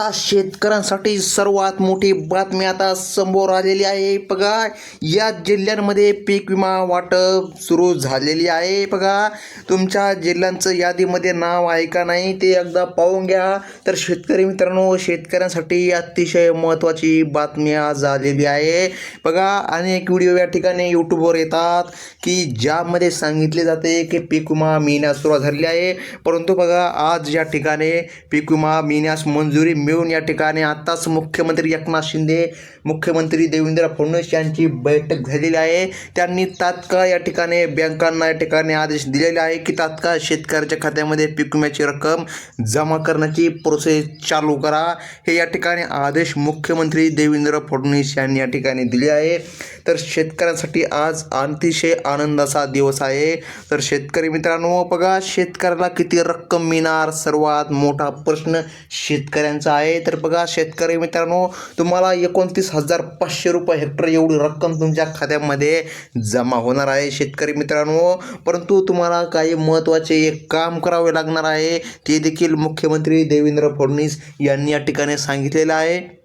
आता शेतकऱ्यांसाठी सर्वात मोठी बातमी आता समोर आलेली आहे. बघा या जिल्ह्यांमध्ये पीक विमा वाटप सुरू झालेली आहे. बघा तुमच्या जिल्ह्यांचं यादीमध्ये नाव आहे का नाही ते एकदा पाहून घ्या. तर शेतकरी मित्रांनो शेतकऱ्यांसाठी अतिशय महत्त्वाची बातमी आज आलेली आहे. बघा अनेक व्हिडिओ या ठिकाणी यूट्यूबवर येतात की ज्यामध्ये सांगितले जाते की पीक विमा मिळण्यास सुरुवात झालेली आहे. परंतु बघा आज या ठिकाणी पीक विमा मिळण्यास मंजुरी मिळून या ठिकाणी आत्ताच मुख्यमंत्री एकनाथ शिंदे मुख्यमंत्री देवेंद्र फडणवीस यांची बैठक झालेली आहे. त्यांनी तात्काळ या ठिकाणी बँकांना या ठिकाणी आदेश दिलेले आहे की तात्काळ शेतकऱ्याच्या खात्यामध्ये पीक विम्याची रक्कम जमा करण्याची प्रोसेस चालू करा. हे या ठिकाणी आदेश मुख्यमंत्री देवेंद्र फडणवीस यांनी या ठिकाणी दिले आहे. तर शेतकऱ्यांसाठी आज अतिशय आनंदाचा दिवस आहे. तर शेतकरी मित्रांनो बघा शेतकऱ्याला किती रक्कम मिळणार? सर्वात मोठा प्रश्न शेतकऱ्यांचा आहे. तर बघा शेतकरी मित्रांनो तुम्हाला एकोणतीस हजार पाचशे रुपये हेक्टर एवढी रक्कम तुमच्या खात्यामध्ये जमा होणार आहे शेतकरी मित्रांनो. परंतु तुम्हाला काही महत्त्वाचे एक काम करावे लागणार आहे. ते देखील मुख्यमंत्री देवेंद्र फडणवीस यांनी या ठिकाणी सांगितलेलं आहे.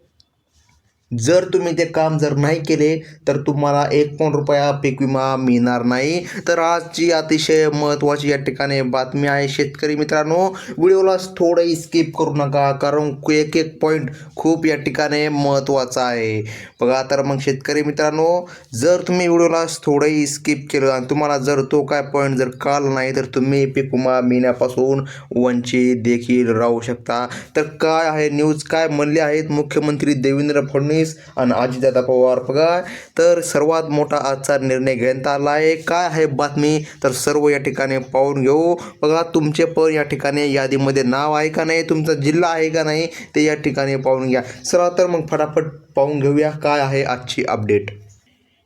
जर तुम्ही ते काम जर नाही केले तर तुम्हाला एक पण रुपया पीक विमा मिळणार नाही. तर आजची अतिशय महत्त्वाची या ठिकाणी बातमी आहे शेतकरी मित्रांनो. व्हिडिओला थोडंही स्किप करू नका कारण एक एक पॉईंट खूप या ठिकाणी महत्त्वाचा आहे. बघा तर मग शेतकरी मित्रांनो जर तुम्ही व्हिडिओला थोडंही स्किप केलं आणि तुम्हाला जर तो काय पॉईंट जर कळला नाही तर तुम्ही पीक विमा मिळण्यापासून वंचित देखील राहू शकता. तर काय आहे न्यूज काय म्हणले आहेत मुख्यमंत्री देवेंद्र फडणवीस? आणि अजितदादा पवार बघा. तर सर्वात मोठा आजचा निर्णय घेण्यात आला आहे. काय आहे बातमी? तर सर्व या ठिकाणी पाहून घेऊ. बघा तुमचे पण या ठिकाणी यादीमध्ये नाव आहे का नाही? तुमचा जिल्हा आहे का नाही? ते या ठिकाणी पाहून घ्या. चला तर मग फटाफट पाहून घेऊया काय आहे आजची अपडेट.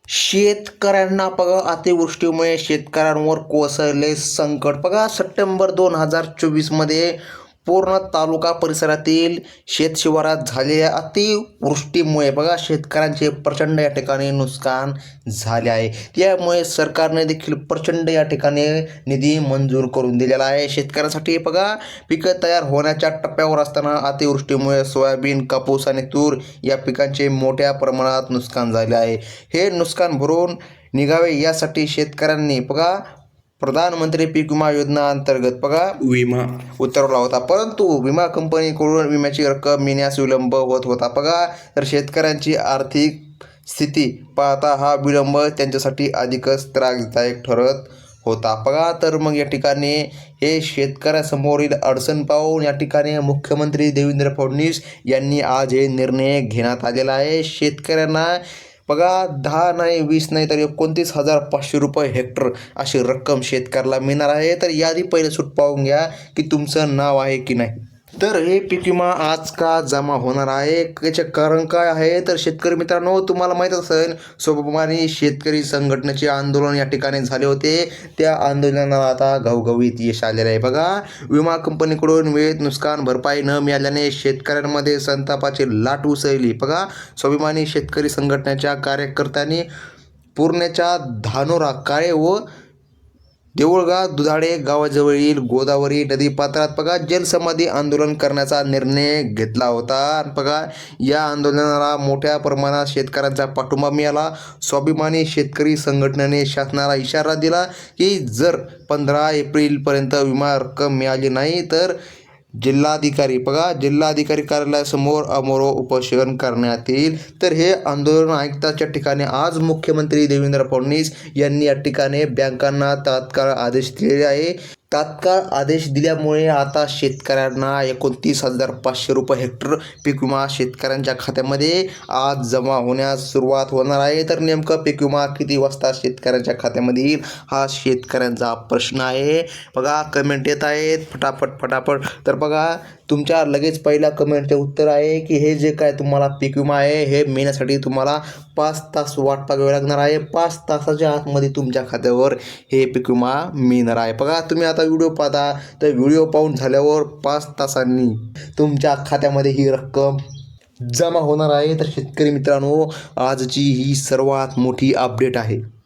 शेतकऱ्यांना बघा अतिवृष्टीमुळे शेतकऱ्यांवर कोसळले संकट. बघा सप्टेंबर दोन हजार चोवीसमध्ये पूर्ण तालुका परिसरातील शेतशिवारात झालेल्या अतिवृष्टीमुळे बघा शेतकऱ्यांचे प्रचंड या ठिकाणी नुकसान झाले आहे. त्यामुळे सरकारने देखील प्रचंड या ठिकाणी निधी मंजूर करून दिलेला आहे. शेतकऱ्यांसाठी बघा पिकं तयार होण्याच्या टप्प्यावर असताना अतिवृष्टीमुळे सोयाबीन कापूस आणि तूर या पिकांचे मोठ्या प्रमाणात नुकसान झाले आहे. हे नुकसान भरून निघावे यासाठी शेतकऱ्यांनी बघा प्रधानमंत्री पीक विमा योजना अंतर्गत बघा. विमा. उतरवला होता परंतु विमा कंपनीकडून विम्याची रक्कम मिळण्यास विलंब होत होता. बघा तर शेतकऱ्यांची आर्थिक स्थिती पाहता हा विलंब त्यांच्यासाठी अधिकच त्रासदायक ठरत होता. बघा तर मग या ठिकाणी हे शेतकऱ्यासमोरील अडचण पाहून या ठिकाणी मुख्यमंत्री देवेंद्र फडणवीस यांनी आज हे निर्णय घेण्यात आलेला आहे. शेतकऱ्यांना बघा दहा नाही वीस नाही तर एकोणतीस हजार पाचशे रुपये हेक्टर अशी रक्कम शेतकऱ्याला मिळणार आहे. तर यादी पहिले सुट पाहून घ्या की तुमचं नाव आहे की नाही. तर हे पीक विमा आज का जमा होणार आहे? याचे कारण काय आहे? तर शेतकरी मित्रांनो तुम्हाला माहीत असेल स्वाभिमानी शेतकरी संघटनेचे आंदोलन या ठिकाणी झाले होते. त्या आंदोलनाला आता घवघवीत यश आलेलं आहे. बघा विमा कंपनीकडून वेळेत नुकसान भरपाई न मिळाल्याने शेतकऱ्यांमध्ये संतापाची लाट उसळली. बघा स्वाभिमानी शेतकरी संघटनेच्या कार्यकर्त्यांनी पूर्णेच्या धानोरा काळे व देऊळगा दुधाडे गावाजवळील गोदावरी नदीपात्रात बघा जलसमाधी आंदोलन करण्याचा निर्णय घेतला होता. आणि बघा या आंदोलनाला मोठ्या प्रमाणात शेतकऱ्यांचा पाठिंबा मिळाला. स्वाभिमानी शेतकरी संघटनेने शासनाला इशारा दिला की जर पंधरा एप्रिलपर्यंत विमा रक्कम मिळाली नाही तर जिल्हाधिकारी. बघा जिल्हाधिकारी कार्यालयासमोर अमोरो उपोषण करण्यात येईल तर हे आंदोलन आयुक्ताच्या ठिकाणी आज मुख्यमंत्री देवेंद्र फडणवीस यांनी या ठिकाणी बँकांना तात्काळ आदेश दिलेले आहे. तात्काळ आदेश दिल्यामुळे आता शेतकऱ्यांना एकोणतीस हजार पाचशे रुपये हेक्टर पीक विमा शेतकऱ्यांच्या खात्यामध्ये आज जमा होण्यास सुरुवात होणार आहे. तर नेमकं पीक विमा किती वाजता शेतकऱ्यांच्या खात्यामध्ये येईल हा शेतकऱ्यांचा प्रश्न आहे. बघा कमेंट येत आहेत. फटाफट फटाफट. तर बघा तुमच्या लगेच पहिल्या कमेंटचे उत्तर आहे की हे जे काय तुम्हाला पीक विमा आहे हे मिळण्यासाठी तुम्हाला पाच तास वाट पाहावी लागणार आहे. पाच तासाच्या आतमध्ये तुमच्या खात्यावर हे पीक विमा मिळणार आहे. बघा तुम्ही आता आता व्हिडिओ पाहता तर व्हिडिओ पाहून झाल्यावर पाच तासांनी तुमच्या खात्यामध्ये ही रक्कम जमा होणार आहे. तर शेतकरी मित्रांनो आजची ही सर्वात मोठी अपडेट आहे.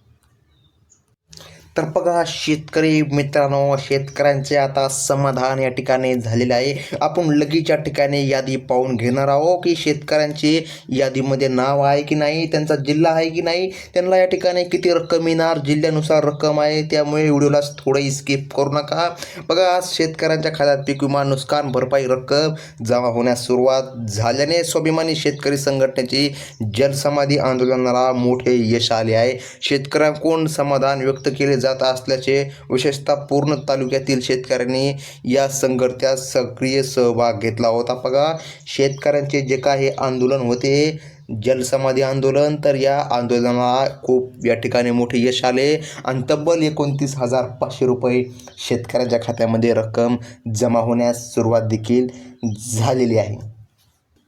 तर बघा शेतकरी मित्रांनो शेतकऱ्यांचे आता समाधान या ठिकाणी झालेले आहे. आपण लगेच या ठिकाणी यादी पाहून घेणार आहोत की शेतकऱ्यांची यादीमध्ये नाव आहे की नाही त्यांचा जिल्हा आहे की नाही त्यांना या ठिकाणी किती रक्कम येणार जिल्ह्यानुसार रक्कम आहे त्यामुळे व्हिडिओला थोडंही स्किप करू नका. बघा आज शेतकऱ्यांच्या खात्यात पीक विमा नुकसान भरपाई रक्कम जमा होण्यास सुरुवात झाल्याने स्वाभिमानी शेतकरी संघटनेची जलसमाधी आंदोलनाला मोठे यश आले आहे. शेतकऱ्यांकडून समाधान व्यक्त केले जात असल्याचे विशेषतः पूर्ण तालुक्यातील शेतकऱ्यांनी या संघर्षात सक्रिय सहभाग घेतला होता. बघा शेतकऱ्यांचे जे काही आंदोलन होते जलसमाधी आंदोलन तर या आंदोलनाला खूप या ठिकाणी मोठे यश आले. आणि तब्बल एकोणतीस हजार पाचशे रुपये शेतकऱ्यांच्या खात्यामध्ये रक्कम जमा होण्यास सुरुवात देखील झालेली आहे.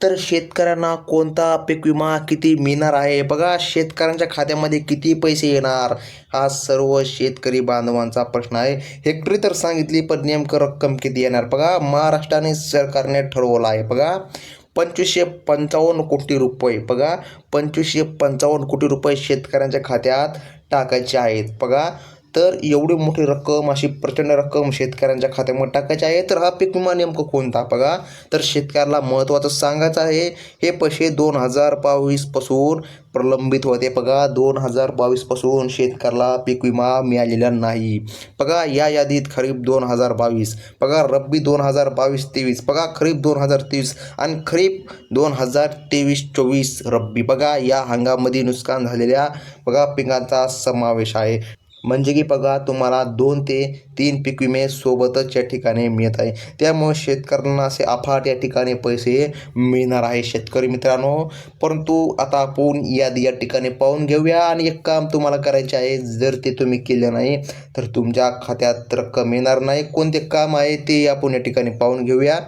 तर शेतकऱ्यांना कोणता पीक विमा किती मिळणार आहे? बघा शेतकऱ्यांच्या खात्यामध्ये किती पैसे येणार? हा सर्व शेतकरी बांधवांचा प्रश्न आहे. हेक्टरी तर सांगितली पण नेमकं रक्कम किती येणार? बघा महाराष्ट्राने सरकारने ठरवलं आहे. बघा पंचवीसशे पंचावन्न कोटी रुपये. बघा पंचवीसशे पंचावन्न कोटी रुपये शेतकऱ्यांच्या खात्यात टाकायचे आहेत. बघा तर एवढी मोठी रक्कम अशी प्रचंड रक्कम शेतकऱ्यांच्या खात्यामध्ये टाकायची आहे. तर हा पीक विमा नेमकं कोणता बघा? तर शेतकऱ्याला महत्त्वाचं सांगायचं आहे हे पैसे दोन हजार बावीसपासून प्रलंबित होते बघा. दोन हजार बावीसपासून शेतकऱ्याला पीक विमा मिळालेला नाही. बघा या यादीत खरीप दोन हजार बावीस बघा रब्बी दोन हजार बावीस तेवीस बघा खरीप दोन हजार तेवीस आणि खरीप दोन हजार तेवीस चोवीस रब्बी. बघा या हंगामध्ये नुकसान झालेल्या बघा पिकांचा समावेश आहे. म्हणजे की बघा तुम्हाला दोन ते तीन पीक विमे सोबतच या ठिकाणी मिळत आहे. त्यामुळे शेतकऱ्यांना असे अफाट या ठिकाणी पैसे मिळणार आहे शेतकरी मित्रांनो. परंतु आता आपण यादी या ठिकाणी पाहून घेऊया. आणि एक काम तुम्हाला करायचे आहे जर ते तुम्ही केलं नाही तर तुमच्या खात्यात रक्कम येणार नाही. कोणते काम आहे ते आपण या ठिकाणी पाहून घेऊया.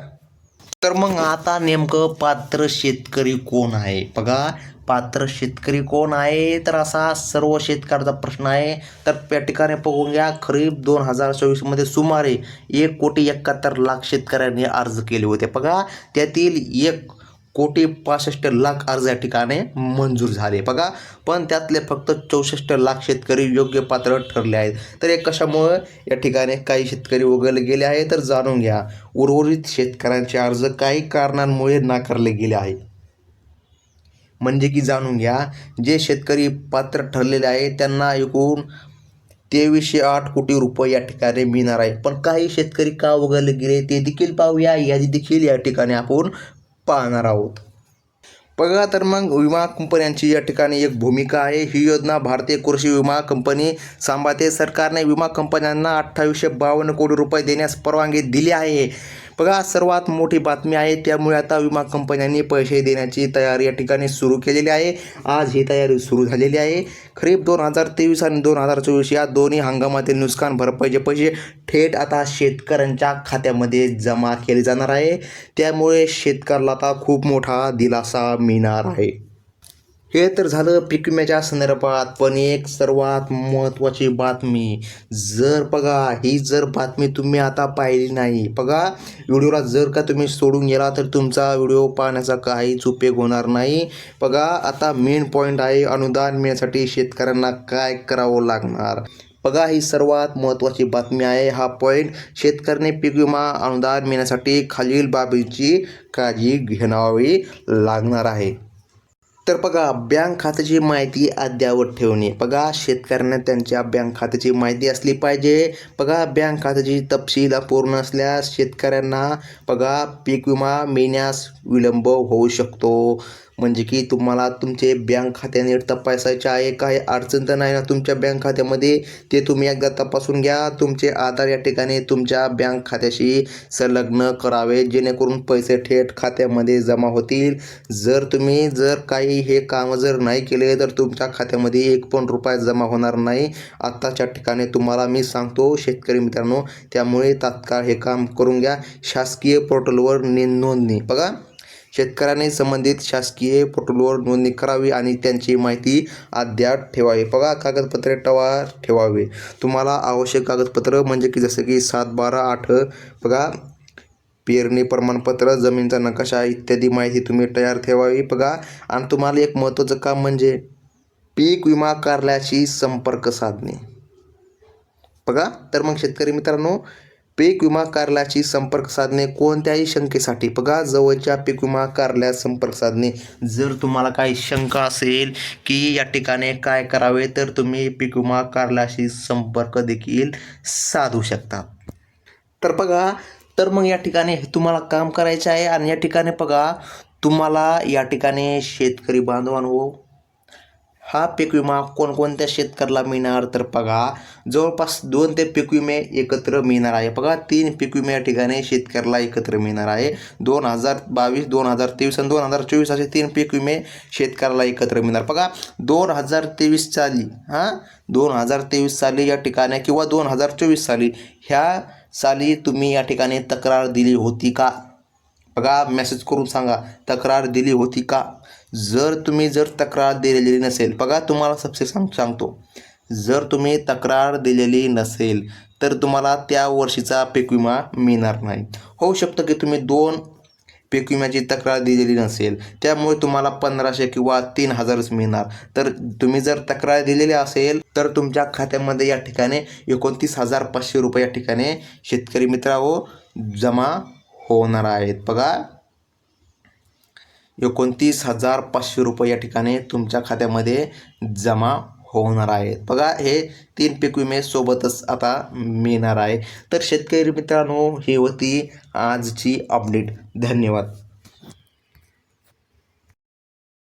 तर मग आता नेमकं पात्र शेतकरी कोण आहे? बघा पात्र शेतकरी कोण आहे? तर असा सर्व शेतकऱ्याचा प्रश्न आहे. तर त्या ठिकाणी बघून घ्या खरीप दोन हजार चोवीसमध्ये सुमारे एक कोटी एकाहत्तर लाख शेतकऱ्यांनी अर्ज केले होते. बघा त्यातील एक कोटी पासष्ट लाख अर्ज या ठिकाणी मंजूर झाले. बघा पण त्यातले फक्त चौसष्ट लाख शेतकरी योग्य पात्र ठरले आहेत. तर हे कशामुळं? या ठिकाणी काही शेतकरी वगळले गेले आहे तर जाणून घ्या उर्वरित शेतकऱ्यांचे अर्ज काही कारणांमुळे नाकारले गेले आहे म्हणजे की जाणून घ्या जे शेतकरी पात्र ठरलेले आहे त्यांना एकूण तेवीसशे आठ कोटी रुपये या ठिकाणी मिळणार आहे. पण काही शेतकरी का वगळले गेले ते देखील पाहूया. यादी देखील या ठिकाणी आपण पाहणार आहोत. बघा तर मग विमा कंपन्यांची या ठिकाणी एक भूमिका आहे. ही योजना भारतीय कृषी विमा कंपनी सांभाळते. सरकारने विमा कंपन्यांना अठ्ठावीसशे बावन्न कोटी रुपये देण्यास परवानगी दिली आहे. बघा सर्वात मोठी बातमी आहे त्यामुळे आता विमा कंपन्यांनी पैसे देण्याची तयारी या ठिकाणी सुरू केलेली आहे. आज ही तयारी सुरू झालेली आहे. खरीप दोन हजार तेवीस आणि दोन हजार चोवीस या दोन्ही हंगामातील नुकसान भरपाईचे पैसे थेट आता शेतकऱ्यांच्या खात्यामध्ये जमा केले जाणार आहे. त्यामुळे शेतकऱ्याला आता खूप मोठा दिलासा मिळणार आहे. हे तर झालं पीक विम्याच्या संदर्भात पण एक सर्वात महत्त्वाची बातमी जर बघा ही जर बातमी तुम्ही आता पाहिली नाही बघा व्हिडिओला जर का तुम्ही सोडून गेला तर तुमचा व्हिडिओ पाहण्याचा काहीच उपयोग होणार नाही. बघा आता मेन पॉईंट आहे अनुदान मिळण्यासाठी शेतकऱ्यांना काय करावं लागणार? बघा ही सर्वात महत्त्वाची बातमी आहे. हा पॉईंट शेतकऱ्याने पीक विमा अनुदान मिळण्यासाठी खालील बाबींची काळजी घेणावी लागणार आहे. तर बघा बँक खात्याची माहिती अद्ययावत ठेवणे. बघा शेतकऱ्यांना त्यांच्या बँक खात्याची माहिती असली पाहिजे. बघा बँक खात्याची तपशील अपूर्ण असल्यास शेतकऱ्यांना बघा पीक विमा मिळण्यास विलंब होऊ शकतो. म्हणजे की तुम्हाला तुमचे बँक खाते नीट तपासायचे आहे काही अडचण तर नाही ना तुमच्या बँक खात्यामध्ये? ते तुम्ही एकदा तपासून घ्या. तुमचे आधार या ठिकाणी तुमच्या बँक खात्याशी संलग्न करावे जेणेकरून पैसे थेट खात्यामध्ये जमा होतील. जर तुम्ही जर काही हे कामं जर नाही केले तर तुमच्या खात्यामध्ये एक पण रुपया जमा होणार नाही. आत्ताच्या ठिकाणी तुम्हाला मी सांगतो शेतकरी मित्रांनो त्यामुळे तात्काळ हे काम करून घ्या. शासकीय पोर्टलवर नोंदणी बघा. शेतकऱ्याने संबंधित शासकीय पोर्टलवर नोंदणी करावी आणि त्यांची माहिती अद्याप ठेवावी. बघा कागदपत्रे टवा ठेवावे. तुम्हाला आवश्यक कागदपत्र म्हणजे की जसं की सात बारा आठ बघा पेरणी प्रमाणपत्र जमीनचा नकाशा इत्यादी माहिती तुम्ही तयार ठेवावी बघा. आणि तुम्हाला एक महत्त्वाचं काम म्हणजे पीक विमा कार्यालयाशी संपर्क साधणे. बघा तर मग शेतकरी मित्रांनो पीक विमा कार्यालयाची संपर्क साधणे कोणत्याही शंकेसाठी. बघा जवळच्या पीक विमा कार्यालयात संपर्क साधणे जर तुम्हाला काही शंका असेल की या ठिकाणी काय करावे तर तुम्ही पीक विमा कार्यालयाशी संपर्क देखील साधू शकता. तर बघा तर मग या ठिकाणी तुम्हाला काम करायचं आहे. आणि या ठिकाणी बघा तुम्हाला या ठिकाणी शेतकरी बांधवांनो हा पीक विमा कोणकोणत्या शेतकऱ्याला मिळणार तर बघा जवळपास दोन ते पीक विमे एकत्र मिळणार आहे. बघा तीन पीक विमे या ठिकाणी शेतकऱ्याला एकत्र मिळणार आहे. दोन हजार बावीस दोन हजार तेवीस आणि दोन हजार चोवीस असे तीन पीक विमे शेतकऱ्याला एकत्र मिळणार. बघा दोन हजार तेवीस साली हां? दोन हजार तेवीस साली या ठिकाणी किंवा दोन हजार चोवीस साली ह्या साली तुम्ही या ठिकाणी तक्रार दिली होती का? बघा मेसेज करून सांगा तक्रार दिली होती का? जर तुम्ही जर तक्रार दिलेली नसेल बघा तुम्हाला सबसे सांग सांगतो. जर तुम्ही तक्रार दिलेली नसेल तर तुम्हाला त्या वर्षीचा पीक विमा मिळणार नाही. होऊ शकतं की तुम्ही दोन पीक विम्याची तक्रार दिलेली नसेल त्यामुळे तुम्हाला पंधराशे किंवा तीन हजारच मिळणार. तर तुम्ही जर तक्रार दिलेली असेल तर तुमच्या खात्यामध्ये या ठिकाणी एकोणतीस हजार पाचशे रुपये या ठिकाणी शेतकरी मित्रांनो जमा होणार आहेत. बघा एकोणतीस हजार पाचशे रुपये या ठिकाणी तुमच्या खात्यामध्ये जमा होणार आहेत. बघा हे तीन पीक विमे सोबतच आता मिळणार आहे. तर शेतकरी मित्रांनो ही होती आजची अपडेट धन्यवाद.